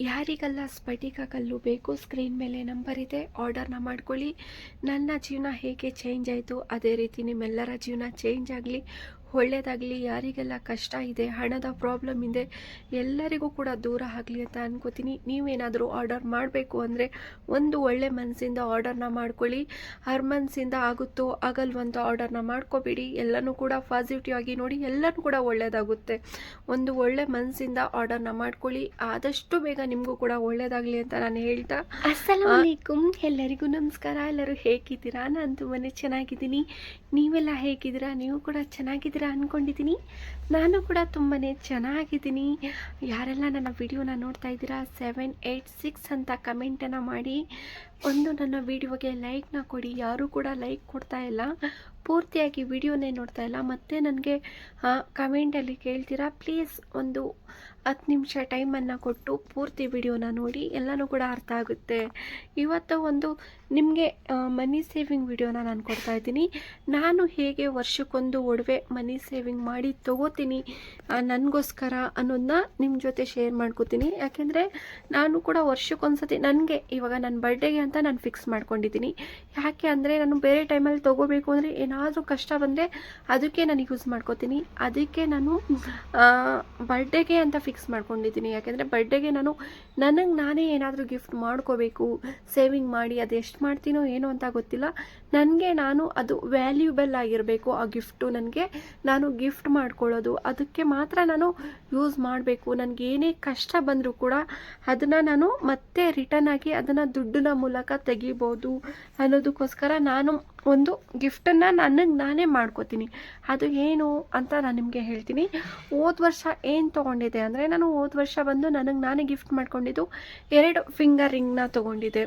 ಯಾರಿಗೆಲ್ಲ ಸ್ಫಟಿಕ ಕಲ್ಲು ಬೇಕು ಸ್ಕ್ರೀನ್ ಮೇಲೆ ನಂಬರ್ ಇದೆ ಆರ್ಡರ್ನ ಮಾಡ್ಕೊಳ್ಳಿ. ನನ್ನ ಜೀವನ ಹೇಗೆ ಚೇಂಜ್ ಆಯಿತು, ಅದೇ ರೀತಿ ನಿಮ್ಮೆಲ್ಲರ ಜೀವನ ಚೇಂಜ್ ಆಗಲಿ. ಒಳ್ಳೆಯದಾಗಲಿ ಯಾರಿಗೆಲ್ಲ ಕಷ್ಟ ಇದೆ, ಹಣದ ಪ್ರಾಬ್ಲಮ್ ಇದೆ, ಎಲ್ಲರಿಗೂ ಕೂಡ ದೂರ ಆಗಲಿ ಅಂತ ಅನ್ಕೋತೀನಿ. ನೀವೇನಾದರೂ ಆರ್ಡರ್ ಮಾಡಬೇಕು ಅಂದರೆ ಒಂದು ಒಳ್ಳೆ ಮನಸ್ಸಿಂದ ಆರ್ಡರ್ನ ಮಾಡ್ಕೊಳ್ಳಿ. ಹರ್ ಮನಸ್ಸಿಂದ ಆಗುತ್ತೋ ಆಗಲ್ವಂತ ಆರ್ಡರ್ನ ಮಾಡ್ಕೋಬೇಡಿ. ಎಲ್ಲನೂ ಕೂಡ ಪಾಸಿಟಿವ್ ಆಗಿ ನೋಡಿ, ಎಲ್ಲನೂ ಕೂಡ ಒಳ್ಳೆಯದಾಗುತ್ತೆ ಒಂದು ಒಳ್ಳೆ ಮನಸ್ಸಿಂದ ಆರ್ಡರ್ನ ಮಾಡ್ಕೊಳ್ಳಿ. ಆದಷ್ಟು ಬೇಗ ನಿಮಗೂ ಕೂಡ ಒಳ್ಳೆಯದಾಗಲಿ ಅಂತ ನಾನು ಹೇಳ್ತಾ. ಅಸ್ಸಲಾಮಲೈಕುಮ್ ಎಲ್ಲರಿಗೂ ನಮಸ್ಕಾರ. ಎಲ್ಲರೂ ಹೇಗಿದ್ದೀರಾ? ನಾನು ತುಂಬಾ ಚೆನ್ನಾಗಿದ್ದೀನಿ. ನೀವೆಲ್ಲ ಹೇಗಿದ್ದೀರಾ? ನೀವು ಕೂಡ ಚೆನ್ನಾಗಿದ್ದೀರಾ ಅಂದ್ಕೊಂಡಿದ್ದೀನಿ ನಾನು ಕೂಡ ತುಂಬಾ ಚೆನ್ನಾಗಿದ್ದೀನಿ. ಯಾರೆಲ್ಲ ನನ್ನ ವಿಡಿಯೋನ ನೋಡ್ತಾ ಇದ್ದೀರಾ ಸೆವೆನ್ ಏಯ್ಟ್ ಸಿಕ್ಸ್ ಅಂತ ಕಮೆಂಟನ್ನು ಮಾಡಿ. ಒಂದು ನನ್ನ ವಿಡಿಯೋಗೆ ಲೈಕ್ನ ಕೊಡಿ. ಯಾರೂ ಕೂಡ ಲೈಕ್ ಕೊಡ್ತಾ ಇಲ್ಲ. ಪೂರ್ತಿಯಾಗಿ ವಿಡಿಯೋನೇ ನೋಡ್ತಾ ಇಲ್ಲ. ಮತ್ತೆ ನನಗೆ ಕಮೆಂಟಲ್ಲಿ ಕೇಳ್ತೀರಾ? ಪ್ಲೀಸ್ ಒಂದು ಹತ್ತು ನಿಮಿಷ ಟೈಮನ್ನು ಕೊಟ್ಟು ಪೂರ್ತಿ ವಿಡಿಯೋನ ನೋಡಿ ಎಲ್ಲನೂ ಕೂಡ ಅರ್ಥ ಆಗುತ್ತೆ. ಇವತ್ತು ಒಂದು ನಿಮಗೆ ಮನಿ ಸೇವಿಂಗ್ ವಿಡಿಯೋನ ನಾನು ಕೊಡ್ತಾ ಇದ್ದೀನಿ. ನಾನು ಹೇಗೆ ವರ್ಷಕ್ಕೊಂದು ಒಡವೆ ಮನಿ ಸೇವಿಂಗ್ ಮಾಡಿ ತಗೋತೀನಿ ನನಗೋಸ್ಕರ ಅನ್ನೋದನ್ನ ನಿಮ್ಮ ಜೊತೆ ಶೇರ್ ಮಾಡ್ಕೋತೀನಿ. ಯಾಕೆಂದರೆ ನಾನು ಕೂಡ ವರ್ಷಕ್ಕೊಂದ್ಸತಿ ನನಗೆ, ಇವಾಗ ನನ್ನ ಬರ್ಡೇಗೆ ಅಂತ ನಾನು ಫಿಕ್ಸ್ ಮಾಡ್ಕೊಂಡಿದ್ದೀನಿ. ಯಾಕೆ ಅಂದರೆ ನಾನು ಬೇರೆ ಟೈಮಲ್ಲಿ ತೊಗೋಬೇಕು ಅಂದರೆ ಏನಾದರೂ ಕಷ್ಟ ಬಂದರೆ ಅದಕ್ಕೆ ನಾನು ಯೂಸ್ ಮಾಡ್ಕೋತೀನಿ. ಅದಕ್ಕೆ ನಾನು ಬರ್ಡೇಗೆ ಅಂತ ಫಿಕ್ಸ್ ಮಾಡ್ಕೊಂಡಿದ್ದೀನಿ. ಯಾಕೆಂದರೆ ಬರ್ಡೇಗೆ ನಾನು ನನಗೆ ನಾನೇ ಏನಾದರೂ ಗಿಫ್ಟ್ ಮಾಡ್ಕೋಬೇಕು ಸೇವಿಂಗ್ ಮಾಡಿ ಅದು ಎಷ್ಟು ಮಾಡ್ತೀನೋ ಏನೋ ಅಂತ ಗೊತ್ತಿಲ್ಲ. ನನಗೆ ನಾನು ಅದು ವ್ಯಾಲ್ಯೂಬಲ್ ಆಗಿರಬೇಕು, ಆ ಗಿಫ್ಟು ನನಗೆ. ನಾನು ಗಿಫ್ಟ್ ಮಾಡ್ಕೊಳ್ಳೋದು, ಅದಕ್ಕೆ ಮಾತ್ರ ನಾನು ಯೂಸ್ ಮಾಡಬೇಕು. ನನಗೆ ಏನೇ ಕಷ್ಟ ಬಂದರೂ ಕೂಡ ಅದನ್ನು ನಾನು ಮತ್ತೆ ರಿಟರ್ನ್ ಆಗಿ ಅದನ್ನು ದುಡ್ಡಿನ ಮೂಲಕ ತೆಗಿಬೋದು ಅನ್ನೋದಕ್ಕೋಸ್ಕರ ನಾನು ಒಂದು ಗಿಫ್ಟನ್ನು ನನಗೆ ನಾನೇ ಮಾಡ್ಕೋತೀನಿ. ಅದು ಏನು ಅಂತ ನಾನು ನಿಮಗೆ ಹೇಳ್ತೀನಿ. ಹೋದ ವರ್ಷ ಏನು ತೊಗೊಂಡಿದ್ದೆ ಅಂದರೆ ನಾನು ಹೋದ ವರ್ಷ ಬಂದು ನನಗೆ ನಾನೇ ಗಿಫ್ಟ್ ಮಾಡ್ಕೊಂಡಿದ್ದು ಎರಡು ಫಿಂಗರ್ ರಿಂಗ್ನ ತೊಗೊಂಡಿದ್ದೆ.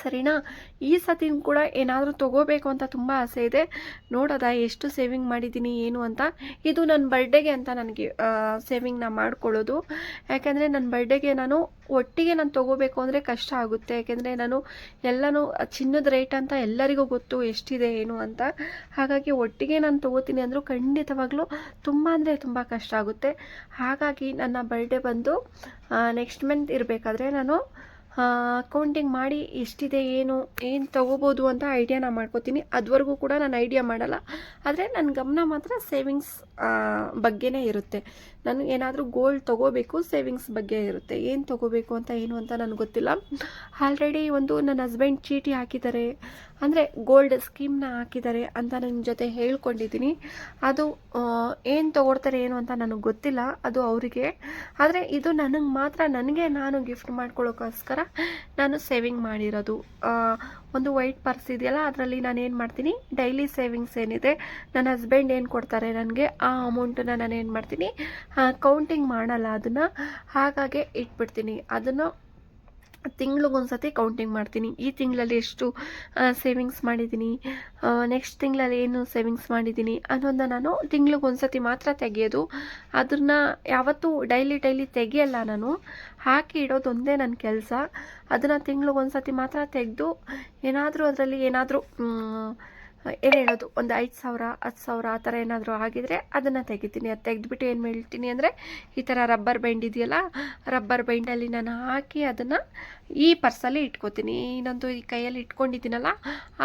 ಸರಿನಾ? ಈ ಸತಿ ಕೂಡ ಏನಾದರೂ ತೊಗೋಬೇಕು ಅಂತ ತುಂಬ ಆಸೆ ಇದೆ. ನೋಡೋದಾ ಎಷ್ಟು ಸೇವಿಂಗ್ ಮಾಡಿದ್ದೀನಿ ಏನು ಅಂತ. ಇದು ನನ್ನ ಬರ್ಡೇಗೆ ಅಂತ ನನಗೆ ಸೇವಿಂಗ್ನ ಮಾಡ್ಕೊಳ್ಳೋದು. ಯಾಕೆಂದರೆ ನನ್ನ ಬರ್ಡೇಗೆ ನಾನು ಒಟ್ಟಿಗೆ ನಾನು ತೊಗೋಬೇಕು ಅಂದರೆ ಕಷ್ಟ ಆಗುತ್ತೆ. ಯಾಕೆಂದರೆ ನಾನು ಎಲ್ಲನೂ, ಚಿನ್ನದ ರೇಟ್ ಅಂತ ಎಲ್ಲರಿಗೂ ಗೊತ್ತು ಎಷ್ಟಿದೆ, ಏನು ಅಂತ. ಹಾಗಾಗಿ ಒಟ್ಟಿಗೆ ನಾನು ತೊಗೋತೀನಿ ಅಂದರೂ ಖಂಡಿತವಾಗ್ಲೂ ತುಂಬ ಅಂದರೆ ತುಂಬ ಕಷ್ಟ ಆಗುತ್ತೆ. ಹಾಗಾಗಿ ನನ್ನ ಬರ್ಡೇ ಬಂದು ನೆಕ್ಸ್ಟ್ ಮಂತ್ ಇರಬೇಕಾದ್ರೆ ನಾನು ಅಕೌಂಟಿಂಗ್ ಮಾಡಿ ಎಷ್ಟಿದೆ, ಏನು ಏನು ತೊಗೋಬೋದು ಅಂತ ಐಡಿಯಾನ ಮಾಡ್ಕೋತೀನಿ. ಅದುವರೆಗೂ ಕೂಡ ನಾನು ಐಡಿಯಾ ಮಾಡಲ್ಲ. ಆದರೆ ನನ್ನ ಗಮನ ಮಾತ್ರ ಸೇವಿಂಗ್ಸ್ ಬಗ್ಗೆನೇ ಇರುತ್ತೆ. ನಾನು ಏನಾದರೂ ಗೋಲ್ಡ್ ತೊಗೋಬೇಕು ಸೇವಿಂಗ್ಸ್ ಬಗ್ಗೆ ಇರುತ್ತೆ. ಏನು ತೊಗೋಬೇಕು ಅಂತ, ಏನು ಅಂತ ನನಗೆ ಗೊತ್ತಿಲ್ಲ. ಆಲ್ರೆಡಿ ಒಂದು ನನ್ನ ಹಸ್ಬೆಂಡ್ ಚೀಟಿ ಹಾಕಿದ್ದಾರೆ. ಅಂದರೆ ಗೋಲ್ಡ್ ಸ್ಕೀಮ್ನ ಹಾಕಿದ್ದಾರೆ ಅಂತ ನನ್ನ ಜೊತೆ ಹೇಳ್ಕೊಂಡಿದ್ದೀನಿ. ಅದು ಏನು ತೊಗೊಡ್ತಾರೆ, ಏನು ಅಂತ ನನಗೆ ಗೊತ್ತಿಲ್ಲ. ಅದು ಅವರಿಗೆ. ಆದರೆ ಇದು ನನಗೆ ಮಾತ್ರ, ನನಗೆ ನಾನು ಗಿಫ್ಟ್ ಮಾಡ್ಕೊಳ್ಳೋಕ್ಕೋಸ್ಕರ ನಾನು ಸೇವಿಂಗ್ ಮಾಡಿರೋದು. ಒಂದು ವೈಟ್ ಪರ್ಸ್ ಇದೆಯಲ್ಲ, ಅದರಲ್ಲಿ ನಾನು ಏನು ಮಾಡ್ತೀನಿ? ಡೈಲಿ ಸೇವಿಂಗ್ಸ್ ಏನಿದೆ, ನನ್ನ ಹಸ್ಬೆಂಡ್ ಏನು ಕೊಡ್ತಾರೆ ನನಗೆ, ಆ ಅಮೌಂಟನ್ನು ನಾನು ಏನು ಮಾಡ್ತೀನಿ? ಕೌಂಟಿಂಗ್ ಮಾಡಲ್ಲ, ಅದನ್ನು ಹಾಗಾಗೆ ಇಟ್ಬಿಡ್ತೀನಿ. ಅದನ್ನು ತಿಂಗ್ಳಿಗೊಂದ್ಸತಿ ಕೌಂಟಿಂಗ್ ಮಾಡ್ತೀನಿ. ಈ ತಿಂಗಳಲ್ಲಿ ಎಷ್ಟು ಸೇವಿಂಗ್ಸ್ ಮಾಡಿದ್ದೀನಿ ನೆಕ್ಸ್ಟ್ ತಿಂಗಳಲ್ಲಿ ಏನು ಸೇವಿಂಗ್ಸ್ ಮಾಡಿದ್ದೀನಿ ಅನ್ನೋದನ್ನ ನಾನು ತಿಂಗ್ಳಿಗೊಂದ್ಸತಿ ಮಾತ್ರ ತೆಗೆಯೋದು. ಅದನ್ನ ಯಾವತ್ತೂ ಡೈಲಿ ಡೈಲಿ ತೆಗಿಯಲ್ಲ ನಾನು. ಹಾಕಿ ಇಡೋದು ಒಂದೇ ನನ್ನ ಕೆಲಸ. ಅದನ್ನು ತಿಂಗ್ಳಿಗೊಂದ್ಸತಿ ಮಾತ್ರ ತೆಗೆದು ಏನಾದರೂ ಅದರಲ್ಲಿ ಏನಾದರೂ ಏನು ಹೇಳೋದು? ಒಂದು ಐದು ಸಾವಿರ, ಹತ್ತು ಸಾವಿರ ಆ ಥರ ಏನಾದರೂ ಆಗಿದರೆ ಅದನ್ನು ತೆಗಿತೀನಿ. ಅದು ತೆಗೆದ್ಬಿಟ್ಟು ಏನು ಹೇಳ್ತೀನಿ ಅಂದರೆ ಈ ಥರ ರಬ್ಬರ್ ಬೈಂಡ್ ಇದೆಯಲ್ಲ ರಬ್ಬರ್ ಬೈಂಡಲ್ಲಿ ನಾನು ಹಾಕಿ ಅದನ್ನು ಈ ಪರ್ಸಲ್ಲಿ ಇಟ್ಕೋತೀನಿ. ಇನ್ನೊಂದು ಈ ಕೈಯಲ್ಲಿ ಇಟ್ಕೊಂಡಿದ್ದೀನಲ್ಲ,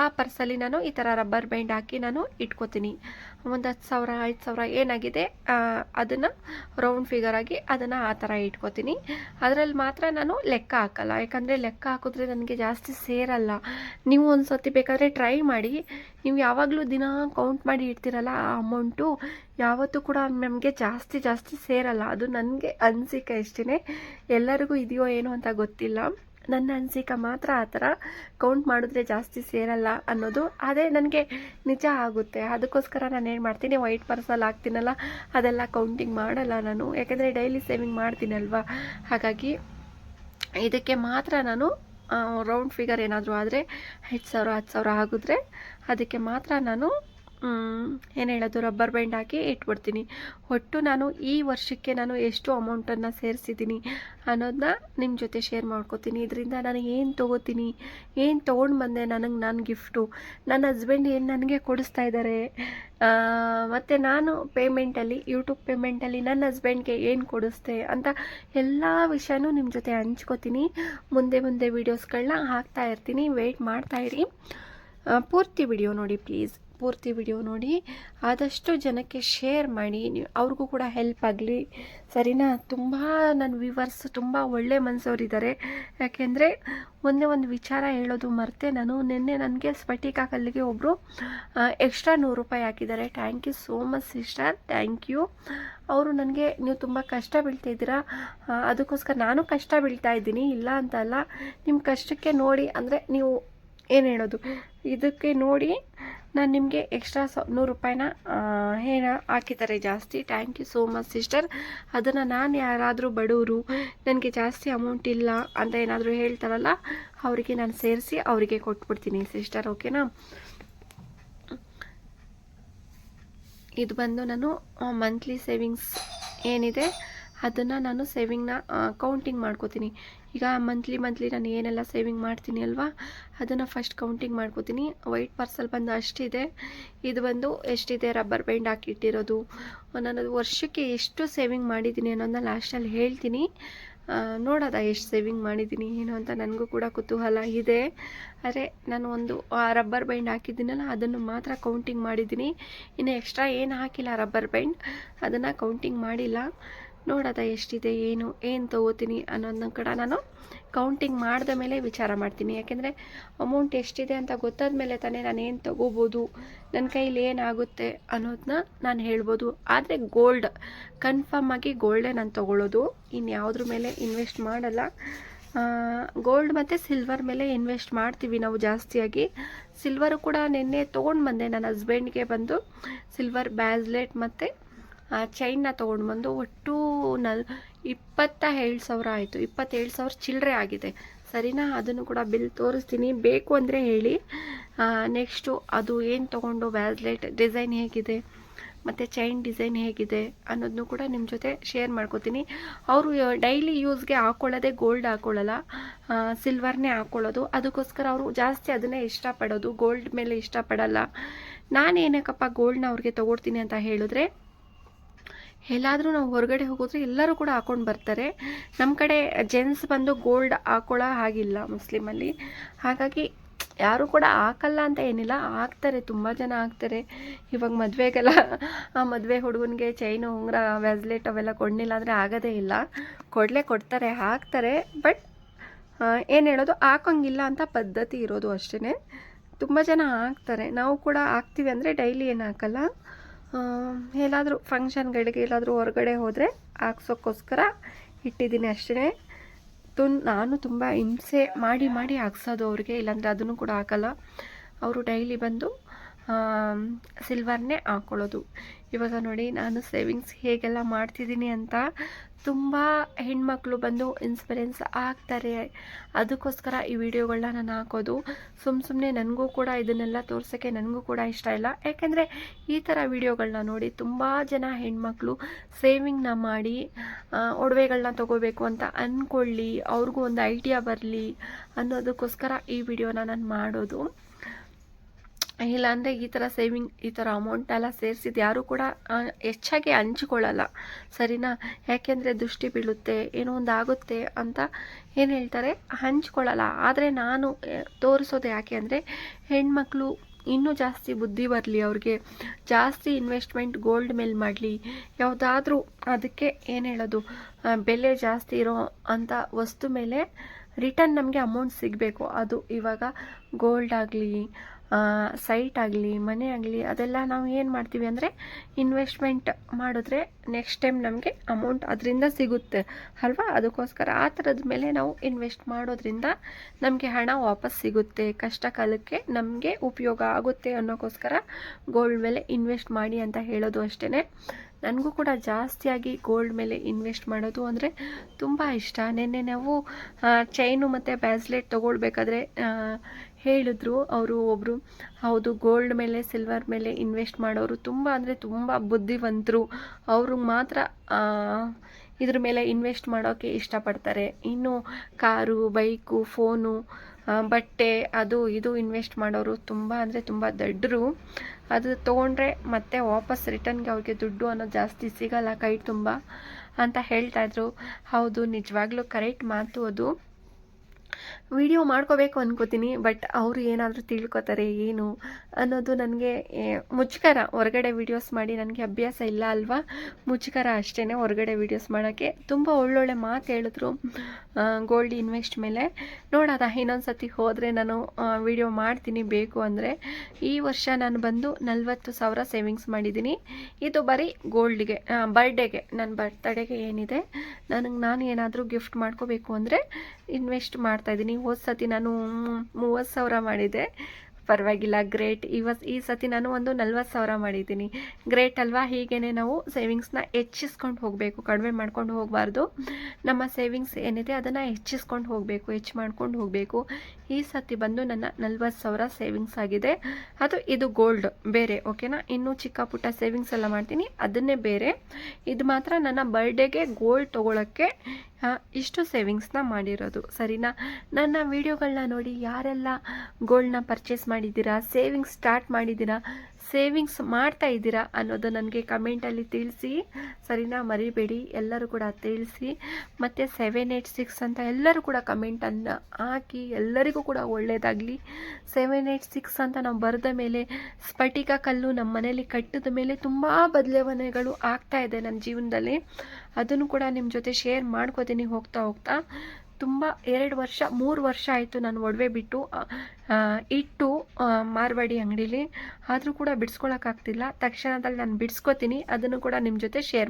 ಆ ಪರ್ಸಲ್ಲಿ ನಾನು ಈ ಥರ ರಬ್ಬರ್ ಬ್ಯಾಂಡ್ ಹಾಕಿ ನಾನು ಇಟ್ಕೋತೀನಿ. ಒಂದು ಹತ್ತು ಸಾವಿರ, ಐದು ಸಾವಿರ ಏನಾಗಿದೆ ಅದನ್ನು ರೌಂಡ್ ಫಿಗರ್ ಆಗಿ ಅದನ್ನು ಆ ಥರ ಇಟ್ಕೋತೀನಿ. ಅದರಲ್ಲಿ ಮಾತ್ರ ನಾನು ಲೆಕ್ಕ ಹಾಕಲ್ಲ. ಯಾಕಂದರೆ ಲೆಕ್ಕ ಹಾಕಿದ್ರೆ ನನಗೆ ಜಾಸ್ತಿ ಸೇರಲ್ಲ. ನೀವು ಒಂದು ಸತಿ ಬೇಕಾದರೆ ಟ್ರೈ ಮಾಡಿ. ನೀವು ಯಾವಾಗಲೂ ದಿನ ಕೌಂಟ್ ಮಾಡಿ ಇಡ್ತೀರಲ್ಲ ಆ ಅಮೌಂಟು ಯಾವತ್ತೂ ಕೂಡ ನಮಗೆ ಜಾಸ್ತಿ ಜಾಸ್ತಿ ಸೇರಲ್ಲ. ಅದು ನನಗೆ ಅನಿಸಿಕೆ ಇಷ್ಟೇ ಎಲ್ಲರಿಗೂ ಇದೆಯೋ ಏನೋ ಅಂತ ಗೊತ್ತಿಲ್ಲ. ನನ್ನ ಅನಿಸಿಕೆ ಮಾತ್ರ ಆ ಥರ ಕೌಂಟ್ ಮಾಡಿದ್ರೆ ಜಾಸ್ತಿ ಸೇರಲ್ಲ ಅನ್ನೋದು. ಅದೇ ನನಗೆ ನಿಜ ಆಗುತ್ತೆ. ಅದಕ್ಕೋಸ್ಕರ ನಾನು ಏನು ಮಾಡ್ತೀನಿ ವೈಟ್ ಪರ್ಸಲ್ ಹಾಕ್ತೀನಲ್ಲ, ಅದೆಲ್ಲ ಕೌಂಟಿಂಗ್ ಮಾಡಲ್ಲ ನಾನು. ಯಾಕೆಂದರೆ ಡೈಲಿ ಸೇವಿಂಗ್ ಮಾಡ್ತೀನಲ್ವಾ? ಹಾಗಾಗಿ ಇದಕ್ಕೆ ಮಾತ್ರ ನಾನು ರೌಂಡ್ ಫಿಗರ್ ಏನಾದರೂ ಆದರೆ, ಐದು ಸಾವಿರ, ಹತ್ತು ಸಾವಿರ ಆಗಿದ್ರೆ ಅದಕ್ಕೆ ಮಾತ್ರ ನಾನು ಏನು ಹೇಳೋದು? ರಬ್ಬರ್ ಬ್ಯಾಂಡ್ ಹಾಕಿ ಇಟ್ಬಿಡ್ತೀನಿ. ಒಟ್ಟು ನಾನು ಈ ವರ್ಷಕ್ಕೆ ನಾನು ಎಷ್ಟು ಅಮೌಂಟನ್ನು ಸೇರಿಸಿದ್ದೀನಿ ಅನ್ನೋದನ್ನ ನಿಮ್ಮ ಜೊತೆ ಶೇರ್ ಮಾಡ್ಕೋತೀನಿ. ಇದರಿಂದ ನಾನು ಏನು ತೊಗೋತೀನಿ? ಏನು ತೊಗೊಂಡು ಬಂದೆ ನನಗೆ ನನ್ನ ಗಿಫ್ಟು ನನ್ನ ಹಸ್ಬೆಂಡ್ ಏನು ನನಗೆ ಕೊಡಿಸ್ತಾ ಇದ್ದಾರೆ ಮತ್ತು ನಾನು ಪೇಮೆಂಟಲ್ಲಿ ಯೂಟ್ಯೂಬ್ ಪೇಮೆಂಟಲ್ಲಿ ನನ್ನ ಹಸ್ಬೆಂಡ್ಗೆ ಏನು ಕೊಡಿಸ್ದೆ ಅಂತ ಎಲ್ಲ ವಿಷಯನೂ ನಿಮ್ಮ ಜೊತೆ ಹಂಚ್ಕೋತೀನಿ. ಮುಂದೆ ಮುಂದೆ ವೀಡಿಯೋಸ್ಗಳನ್ನ ಹಾಕ್ತಾ ಇರ್ತೀನಿ. ವೆಯ್ಟ್ ಮಾಡ್ತಾಯಿರಿ ಪೂರ್ತಿ ವಿಡಿಯೋ ನೋಡಿ ಪ್ಲೀಸ್. ಪೂರ್ತಿ ವಿಡಿಯೋ ನೋಡಿ. ಆದಷ್ಟು ಜನಕ್ಕೆ ಶೇರ್ ಮಾಡಿ. ಅವ್ರಿಗೂ ಕೂಡ ಹೆಲ್ಪ್ ಆಗಲಿ. ಸರಿನಾ? ತುಂಬ ನನ್ನ ವ್ಯೂವರ್ಸ್ ತುಂಬ ಒಳ್ಳೆ ಮನಸ್ಸವರಿದ್ದಾರೆ ಯಾಕೆಂದರೆ ಒಂದೇ ಒಂದು ವಿಚಾರ ಹೇಳೋದು ಮರ್ತೆ ನಾನು. ನಿನ್ನೆ ನನಗೆ ಸ್ಪಟಿಕ ಕಲ್ಲಿಗೆ ಒಬ್ಬರು ಎಕ್ಸ್ಟ್ರಾ ನೂರು ರೂಪಾಯಿ ಹಾಕಿದ್ದಾರೆ. Thank you so much sister thank you ಅವರು ನನಗೆ, ನೀವು ತುಂಬ ಕಷ್ಟ ಬೀಳ್ತಾಯಿದ್ದೀರಾ ಅದಕ್ಕೋಸ್ಕರ ನಾನು ಕಷ್ಟ ಬೀಳ್ತಾ ಇದ್ದೀನಿ. ಇಲ್ಲ ಅಂತಲ್ಲ ನಿಮ್ಮ ಕಷ್ಟಕ್ಕೆ ನೋಡಿ. ಅಂದರೆ ನೀವು ಏನು ಹೇಳೋದು? ಇದಕ್ಕೆ ನೋಡಿ ನಾನು ನಿಮಗೆ ಎಕ್ಸ್ಟ್ರಾ ಸ ನೂರು ರೂಪಾಯಿನ ಏನು ಹಾಕಿದ್ದಾರೆ ಜಾಸ್ತಿ. Thank you so much sister ಅದನ್ನು ನಾನು ಯಾರಾದರೂ ಬಡವರು, ನನಗೆ ಜಾಸ್ತಿ ಅಮೌಂಟ್ ಇಲ್ಲ ಅಂತ ಏನಾದರೂ ಹೇಳ್ತಾರಲ್ಲ, ಅವರಿಗೆ ನಾನು ಸೇರಿಸಿ ಅವರಿಗೆ ಕೊಟ್ಬಿಡ್ತೀನಿ ಸಿಸ್ಟರ್ ಓಕೆನಾ ಇದು ಬಂದು ನಾನು ಮಂತ್ಲಿ ಸೇವಿಂಗ್ಸ್ ಏನಿದೆ? ಅದನ್ನು ನಾನು ಸೇವಿಂಗ್ನ ಕೌಂಟಿಂಗ್ ಮಾಡ್ಕೋತೀನಿ. ಈಗ ಮಂತ್ಲಿ ಮಂತ್ಲಿ ನಾನು ಏನೆಲ್ಲ ಸೇವಿಂಗ್ ಮಾಡ್ತೀನಿ ಅಲ್ವಾ? ಅದನ್ನು ಫಸ್ಟ್ ಕೌಂಟಿಂಗ್ ಮಾಡ್ಕೋತೀನಿ. ವೈಟ್ ಪಾರ್ಸಲ್ ಬಂದು ಅಷ್ಟಿದೆ. ಇದು ಬಂದು ಎಷ್ಟಿದೆ? ರಬ್ಬರ್ ಬ್ಯಾಂಡ್ ಹಾಕಿಟ್ಟಿರೋದು. ನಾನು ವರ್ಷಕ್ಕೆ ಎಷ್ಟು ಸೇವಿಂಗ್ ಮಾಡಿದ್ದೀನಿ ಅನ್ನೋದನ್ನ ಲಾಸ್ಟಲ್ಲಿ ಹೇಳ್ತೀನಿ. ನೋಡೋದ ಎಷ್ಟು ಸೇವಿಂಗ್ ಮಾಡಿದ್ದೀನಿ, ಏನು ಅಂತ ನನಗೂ ಕೂಡ ಕುತೂಹಲ ಇದೆ. ಆದರೆ ನಾನು ಒಂದು ರಬ್ಬರ್ ಬ್ಯಾಂಡ್ ಹಾಕಿದ್ದೀನಲ್ಲ, ಅದನ್ನು ಮಾತ್ರ ಕೌಂಟಿಂಗ್ ಮಾಡಿದ್ದೀನಿ. ಇನ್ನು ಎಕ್ಸ್ಟ್ರಾ ಏನು ಹಾಕಿಲ್ಲ ರಬ್ಬರ್ ಬೈಂಡ್ ಅದನ್ನು ಕೌಂಟಿಂಗ್ ಮಾಡಿಲ್ಲ. ನೋಡೋದ ಎಷ್ಟಿದೆ, ಏನು ಏನು ತೊಗೋತೀನಿ ಅನ್ನೋದನ್ನ ಕೂಡ ನಾನು ಕೌಂಟಿಂಗ್ ಮಾಡಿದ ಮೇಲೆ ವಿಚಾರ ಮಾಡ್ತೀನಿ. ಯಾಕೆಂದರೆ ಅಮೌಂಟ್ ಎಷ್ಟಿದೆ ಅಂತ ಗೊತ್ತಾದ ಮೇಲೆ ತಾನೇ ನಾನು ಏನು ತೊಗೋಬೋದು ನನ್ನ ಕೈಲಿ ಏನಾಗುತ್ತೆ ಅನ್ನೋದನ್ನ ನಾನು ಹೇಳ್ಬೋದು. ಆದರೆ ಗೋಲ್ಡ್ ಕನ್ಫರ್ಮ್ ಆಗಿ ಗೋಲ್ಡೇ ನಾನು ತೊಗೊಳ್ಳೋದು. ಇನ್ಯಾವುದ್ರ ಮೇಲೆ ಇನ್ವೆಸ್ಟ್ ಮಾಡಲ್ಲ. ಗೋಲ್ಡ್ ಮತ್ತು ಸಿಲ್ವರ್ ಮೇಲೆ ಇನ್ವೆಸ್ಟ್ ಮಾಡ್ತೀವಿ ನಾವು ಜಾಸ್ತಿಯಾಗಿ. ಸಿಲ್ವರು ಕೂಡ ನಿನ್ನೆ ತೊಗೊಂಡು ಬಂದೆ. ನನ್ನ ಹಸ್ಬೆಂಡ್ಗೆ ಬಂದು ಸಿಲ್ವರ್ ಬ್ಯಾಸ್ಲೆಟ್ ಮತ್ತು ಚೈನ್ನ ತೊಗೊಂಡು ಬಂದು ಒಟ್ಟು ನಲ್, ಇಪ್ಪತ್ತ ಏಳು ಸಾವಿರ ಆಯಿತು. ಇಪ್ಪತ್ತೇಳು ಸಾವಿರ ಚಿಲ್ಲರೆ ಆಗಿದೆ. ಸರಿನಾ? ಅದನ್ನು ಕೂಡ ಬಿಲ್ ತೋರಿಸ್ತೀನಿ. ಬೇಕು ಅಂದರೆ ಹೇಳಿ. ನೆಕ್ಸ್ಟು ಅದು ಏನು ತೊಗೊಂಡು, ವ್ಯಾಸ್ಲೆಟ್ ಡಿಸೈನ್ ಹೇಗಿದೆ, ಮತ್ತು ಚೈನ್ ಡಿಸೈನ್ ಹೇಗಿದೆ ಅನ್ನೋದನ್ನು ಕೂಡ ನಿಮ್ಮ ಜೊತೆ ಶೇರ್ ಮಾಡ್ಕೋತೀನಿ. ಅವರು ಡೈಲಿ ಯೂಸ್ಗೆ ಹಾಕ್ಕೊಳ್ಳೋದೇ ಗೋಲ್ಡ್ ಹಾಕ್ಕೊಳ್ಳಲ್ಲ ಸಿಲ್ವರ್ನೇ ಹಾಕ್ಕೊಳ್ಳೋದು ಅದಕ್ಕೋಸ್ಕರ ಅವರು ಜಾಸ್ತಿ ಅದನ್ನೇ ಇಷ್ಟಪಡೋದು. ಗೋಲ್ಡ್ ಮೇಲೆ ಇಷ್ಟಪಡಲ್ಲ. ನಾನು ಏನಕ್ಕಪ್ಪ ಗೋಲ್ಡ್ನ ಅವ್ರಿಗೆ ತೊಗೊಡ್ತೀನಿ ಅಂತ ಹೇಳಿದ್ರೆ ಎಲ್ಲಾದರೂ ನಾವು ಹೊರಗಡೆ ಹೋಗೋದ್ರೆ ಎಲ್ಲರೂ ಕೂಡ ಹಾಕೊಂಡು ಬರ್ತಾರೆ. ನಮ್ಮ ಕಡೆ ಜೆಂಟ್ಸ್ ಬಂದು ಗೋಲ್ಡ್ ಹಾಕೊಳ್ಳೋ ಹಾಗಿಲ್ಲ ಮುಸ್ಲಿಮಲ್ಲಿ ಹಾಗಾಗಿ ಯಾರೂ ಕೂಡ ಹಾಕಲ್ಲ ಅಂತ ಏನಿಲ್ಲ, ಹಾಕ್ತಾರೆ, ತುಂಬ ಜನ ಹಾಕ್ತಾರೆ. ಇವಾಗ ಮದುವೆಗೆಲ್ಲ, ಆ ಮದುವೆ ಹುಡುಗನಿಗೆ ಚೈನು ಉಂಗುರ ವ್ಯಾಸ್ಲೇಟ್ ಅವೆಲ್ಲ ಕೊಡಲಿಲ್ಲ ಅಂದರೆ ಆಗೋದೇ ಇಲ್ಲ. ಕೊಡಲೇ ಕೊಡ್ತಾರೆ, ಹಾಕ್ತಾರೆ ಬಟ್ ಏನು ಹೇಳೋದು, ಹಾಕೋಂಗಿಲ್ಲ ಅಂತ ಪದ್ಧತಿ ಇರೋದು ಅಷ್ಟೇ ತುಂಬ ಜನ ಹಾಕ್ತಾರೆ. ನಾವು ಕೂಡ ಹಾಕ್ತೀವಿ ಅಂದರೆ ಡೈಲಿ ಏನು ಹಾಕಲ್ಲ. ಎಲ್ಲಾದರೂ ಫಂಕ್ಷನ್ಗಳಿಗೆ ಎಲ್ಲಾದರೂ ಹೊರಗಡೆ ಹೋದರೆ ಹಾಕ್ಸೋಕ್ಕೋಸ್ಕರ ಇಟ್ಟಿದ್ದೀನಿ ಅಷ್ಟೇ ತುನ್, ನಾನು ತುಂಬ ಹಿಂಸೆ ಮಾಡಿ ಮಾಡಿ ಹಾಕ್ಸೋದು ಅವ್ರಿಗೆ, ಇಲ್ಲಾಂದರೆ ಅದನ್ನು ಕೂಡ ಹಾಕಲ್ಲ. ಅವರು ಡೈಲಿ ಬಂದು ಸಿಲ್ವರ್ನೇ ಹಾಕ್ಕೊಳ್ಳೋದು ಇವಾಗ ನೋಡಿ, ನಾನು ಸೇವಿಂಗ್ಸ್ ಹೇಗೆಲ್ಲ ಮಾಡ್ತಿದ್ದೀನಿ ಅಂತ ತುಂಬ ಹೆಣ್ಮಕ್ಳು ಬಂದು ಇನ್ಸ್ಪಿರೆನ್ಸ್ ಆಗ್ತಾರೆ ಅದಕ್ಕೋಸ್ಕರ ಈ ವಿಡಿಯೋಗಳನ್ನ ನಾನು ಹಾಕೋದು. ಸುಮ್ಮ ಸುಮ್ಮನೆ ನನಗೂ ಕೂಡ ಇದನ್ನೆಲ್ಲ ತೋರ್ಸೋಕ್ಕೆ ನನಗೂ ಕೂಡ ಇಷ್ಟ ಇಲ್ಲ. ಯಾಕೆಂದರೆ ಈ ಥರ ವಿಡಿಯೋಗಳನ್ನ ನೋಡಿ ತುಂಬ ಜನ ಹೆಣ್ಮಕ್ಳು ಸೇವಿಂಗ್ನ ಮಾಡಿ ಒಡವೆಗಳನ್ನ ತೊಗೋಬೇಕು ಅಂತ ಅಂದ್ಕೊಳ್ಳಿ ಅವ್ರಿಗೂ ಒಂದು ಐಡಿಯಾ ಬರಲಿ ಅನ್ನೋದಕ್ಕೋಸ್ಕರ ಈ ವಿಡಿಯೋನ ನಾನು ಮಾಡೋದು. ಇಲ್ಲಾಂದರೆ ಈ ಥರ ಸೇವಿಂಗ್ ಈ ಥರ ಅಮೌಂಟ್ ಎಲ್ಲ ಸೇರಿಸಿದ್ದು ಯಾರೂ ಕೂಡ ಹೆಚ್ಚಾಗಿ ಹಂಚಿಕೊಳ್ಳಲ್ಲ. ಸರಿನಾ? ಯಾಕೆಂದರೆ ದೃಷ್ಟಿ ಬೀಳುತ್ತೆ, ಏನೋ ಒಂದು ಆಗುತ್ತೆ ಅಂತ ಏನು ಹೇಳ್ತಾರೆ? ಹಂಚ್ಕೊಳ್ಳಲ್ಲ. ಆದರೆ ನಾನು ತೋರಿಸೋದು ಯಾಕೆ ಅಂದರೆ, ಹೆಣ್ಮಕ್ಳು ಇನ್ನೂ ಜಾಸ್ತಿ ಬುದ್ಧಿ ಬರಲಿ ಅವ್ರಿಗೆ. ಜಾಸ್ತಿ ಇನ್ವೆಸ್ಟ್ಮೆಂಟ್ ಗೋಲ್ಡ್ ಮೇಲೆ ಮಾಡಲಿ. ಯಾವುದಾದ್ರೂ ಅದಕ್ಕೆ ಏನು ಹೇಳೋದು? ಬೆಲೆ ಜಾಸ್ತಿ ಇರೋ ಅಂಥ ವಸ್ತು ಮೇಲೆ ರಿಟರ್ನ್ ನಮಗೆ ಅಮೌಂಟ್ ಸಿಗಬೇಕು. ಅದು ಇವಾಗ ಗೋಲ್ಡ್ ಆಗಲಿ ಸೈಟ್ ಆಗಲಿ, ಮನೆ ಆಗಲಿ, ಅದೆಲ್ಲ ನಾವು ಏನು ಮಾಡ್ತೀವಿ ಅಂದರೆ ಇನ್ವೆಸ್ಟ್ಮೆಂಟ್ ಮಾಡಿದ್ರೆ ನೆಕ್ಸ್ಟ್ ಟೈಮ್ ನಮಗೆ ಅಮೌಂಟ್ ಅದರಿಂದ ಸಿಗುತ್ತೆ. ಅಲ್ವಾ? ಅದಕ್ಕೋಸ್ಕರ ಆ ಥರದ ಮೇಲೆ ನಾವು ಇನ್ವೆಸ್ಟ್ ಮಾಡೋದ್ರಿಂದ ನಮಗೆ ಹಣ ವಾಪಸ್ ಸಿಗುತ್ತೆ. ಕಷ್ಟ ಕಾಲಕ್ಕೆ ನಮಗೆ ಉಪಯೋಗ ಆಗುತ್ತೆ ಅನ್ನೋಕ್ಕೋಸ್ಕರ ಗೋಲ್ಡ್ ಮೇಲೆ ಇನ್ವೆಸ್ಟ್ ಮಾಡಿ ಅಂತ ಹೇಳೋದು ಅಷ್ಟೇ ನನಗೂ ಕೂಡ ಜಾಸ್ತಿಯಾಗಿ ಗೋಲ್ಡ್ ಮೇಲೆ ಇನ್ವೆಸ್ಟ್ ಮಾಡೋದು ಅಂದರೆ ತುಂಬ ಇಷ್ಟ. ನಿನ್ನೆ ನಾವು ಚೈನು ಮತ್ತು ಬ್ಯಾಸ್ಲೆಟ್ ತೊಗೊಳ್ಬೇಕಾದ್ರೆ ಹೇಳಿದ್ರು ಅವರು ಒಬ್ಬರು ಹೌದು ಗೋಲ್ಡ್ ಮೇಲೆ ಸಿಲ್ವರ್ ಮೇಲೆ ಇನ್ವೆಸ್ಟ್ ಮಾಡೋರು ತುಂಬ ಅಂದರೆ ತುಂಬ ಬುದ್ಧಿವಂತರು. ಅವರು ಮಾತ್ರ ಇದ್ರ ಮೇಲೆ ಇನ್ವೆಸ್ಟ್ ಮಾಡೋಕ್ಕೆ ಇಷ್ಟಪಡ್ತಾರೆ. ಇನ್ನು ಕಾರು, ಬೈಕು ಫೋನು ಬಟ್ಟೆ, ಅದು ಇದು ಇನ್ವೆಸ್ಟ್ ಮಾಡೋರು ತುಂಬ ಅಂದರೆ ತುಂಬ ದಡ್ಡರು ಅದು ತೊಗೊಂಡ್ರೆ ಮತ್ತೆ ವಾಪಸ್ ರಿಟರ್ನ್ಗೆ ಅವ್ರಿಗೆ ದುಡ್ಡು ಅನ್ನೋದು ಜಾಸ್ತಿ ಸಿಗಲ್ಲ ಕೈ ತುಂಬ ಅಂತ ಹೇಳ್ತಾ ಇದ್ರು. ಹೌದು, ನಿಜವಾಗ್ಲೂ ಕರೆಕ್ಟ್ ಮಾತು ಅದು. ವಿಡಿಯೋ ಮಾಡ್ಕೋಬೇಕು ಅನ್ಕೋತೀನಿ, ಬಟ್ ಅವರು ಏನಾದರೂ ತಿಳ್ಕೊತಾರೆ ಏನು ಅನ್ನೋದು ನನಗೆ ಮುಚ್ಚಕರ ಹೊರಗಡೆ ವೀಡಿಯೋಸ್ ಮಾಡಿ ನನಗೆ ಅಭ್ಯಾಸ ಇಲ್ಲ ಅಲ್ವಾ? ಮುಚ್ಚಕರ ಅಷ್ಟೇ ಹೊರಗಡೆ ವೀಡಿಯೋಸ್ ಮಾಡೋಕ್ಕೆ ತುಂಬ ಒಳ್ಳೊಳ್ಳೆ ಮಾತು ಹೇಳಿದ್ರು ಗೋಲ್ಡ್ ಇನ್ವೆಸ್ಟ್ ಮೇಲೆ. ನೋಡೋದ ಇನ್ನೊಂದು ಸತಿ ಹೋದರೆ ನಾನು ವಿಡಿಯೋ ಮಾಡ್ತೀನಿ ಬೇಕು ಅಂದರೆ. ಈ ವರ್ಷ ನಾನು ಬಂದು ನಲ್ವತ್ತು ಸಾವಿರ ಸೇವಿಂಗ್ಸ್ ಮಾಡಿದ್ದೀನಿ. ಇದು ಬರೀ ಗೋಲ್ಡ್ಗೆ ಬರ್ಡೇಗೆ ನನ್ನ ಬರ್ತಡೆಗೆ ಏನಿದೆ? ನನಗೆ ನಾನು ಏನಾದರೂ ಗಿಫ್ಟ್ ಮಾಡ್ಕೋಬೇಕು ಅಂದರೆ ಇನ್ವೆಸ್ಟ್ ಮಾಡ್ತಾಯಿದ್ದೀನಿ ಹೋದ ಸತಿ ನಾನು ಮೂವತ್ತು ಸಾವಿರ ಮಾಡಿದೆ. ಪರವಾಗಿಲ್ಲ, ಗ್ರೇಟ್. ಇವತ್ತು ಈ ಸತಿ ನಾನು ಒಂದು ನಲ್ವತ್ತು ಸಾವಿರ ಮಾಡಿದ್ದೀನಿ. ಗ್ರೇಟ್ ಅಲ್ವಾ? ಹೀಗೇ ನಾವು ಸೇವಿಂಗ್ಸ್ನ ಹೆಚ್ಚಿಸ್ಕೊಂಡು ಹೋಗಬೇಕು. ಕಡಿಮೆ ಮಾಡ್ಕೊಂಡು ಹೋಗಬಾರ್ದು. ನಮ್ಮ ಸೇವಿಂಗ್ಸ್ ಏನಿದೆ ಅದನ್ನು ಹೆಚ್ಚಿಸ್ಕೊಂಡು ಹೋಗಬೇಕು, ಹೆಚ್ಚು ಮಾಡ್ಕೊಂಡು ಹೋಗಬೇಕು. ಈ ಸತಿ ಬಂದು ನನ್ನ ನಲ್ವತ್ತು ಸಾವಿರ ಸೇವಿಂಗ್ಸ್ ಆಗಿದೆ. ಅದು ಇದು ಗೋಲ್ಡ್ ಬೇರೆ, ಓಕೆನಾ? ಇನ್ನೂ ಚಿಕ್ಕ ಪುಟ್ಟ ಸೇವಿಂಗ್ಸ್ ಎಲ್ಲ ಮಾಡ್ತೀನಿ. ಅದನ್ನೇ ಬೇರೆ. ಇದು ಮಾತ್ರ ನನ್ನ ಬರ್ಡೇಗೆ ಗೋಲ್ಡ್ ತೊಗೊಳಕ್ಕೆ ಇಷ್ಟು ಸೇವಿಂಗ್ಸ್ನ ಮಾಡಿರೋದು. ಸರಿನಾ? ನನ್ನ ವೀಡಿಯೋಗಳನ್ನ ನೋಡಿ ಯಾರೆಲ್ಲ ಗೋಲ್ಡ್ನ ಪರ್ಚೇಸ್ ಮಾಡಿದ್ದೀರಾ ಸೇವಿಂಗ್ಸ್ ಸ್ಟಾರ್ಟ್ ಮಾಡಿದ್ದೀರಾ? ಸೇವಿಂಗ್ಸ್ ಮಾಡ್ತಾ ಇದ್ದೀರಾ ಅನ್ನೋದು ನನಗೆ ಕಮೆಂಟಲ್ಲಿ ತಿಳಿಸಿ. ಸರಿನಾ, ಮರಿಬೇಡಿ. ಎಲ್ಲರೂ ಕೂಡ ತಿಳಿಸಿ. ಮತ್ತು ಸೆವೆನ್ ಏಯ್ಟ್ ಸಿಕ್ಸ್ ಅಂತ ಎಲ್ಲರೂ ಕೂಡ ಕಮೆಂಟನ್ನು ಹಾಕಿ ಎಲ್ಲರಿಗೂ ಕೂಡ ಒಳ್ಳೆಯದಾಗಲಿ ಸೆವೆನ್ ಏಯ್ಟ್ ಸಿಕ್ಸ್ ಅಂತ ನಾವು ಬರೆದ ಮೇಲೆ ಸ್ಫಟಿಕ ಕಲ್ಲು ನಮ್ಮ ಮನೇಲಿ ಕಟ್ಟಿದ ಮೇಲೆ ತುಂಬ ಬದಲಾವಣೆಗಳು ಆಗ್ತಾ ಇದೆ ನನ್ನ ಜೀವನದಲ್ಲಿ. ಅದನ್ನು ಕೂಡ ನಿಮ್ಮ ಜೊತೆ ಶೇರ್ ಮಾಡ್ಕೋತೀನಿ ಹೋಗ್ತಾ ಹೋಗ್ತಾ. ತುಂಬ ಎರಡು ವರ್ಷ, ಮೂರು ವರ್ಷ ಆಯಿತು ನಾನು ಒಡವೆ ಬಿಟ್ಟು ಇಟ್ಟು ಮಾರ್ವಾಡಿ ಅಂಗಡೀಲಿ. ಆದರೂ ಕೂಡ ಬಿಡಿಸ್ಕೊಳಕ್ಕಾಗ್ತಿಲ್ಲ. ತಕ್ಷಣದಲ್ಲಿ ನಾನು ಬಿಡಿಸ್ಕೋತೀನಿ. ಅದನ್ನು ಕೂಡ ನಿಮ್ಮ ಜೊತೆ ಶೇರ್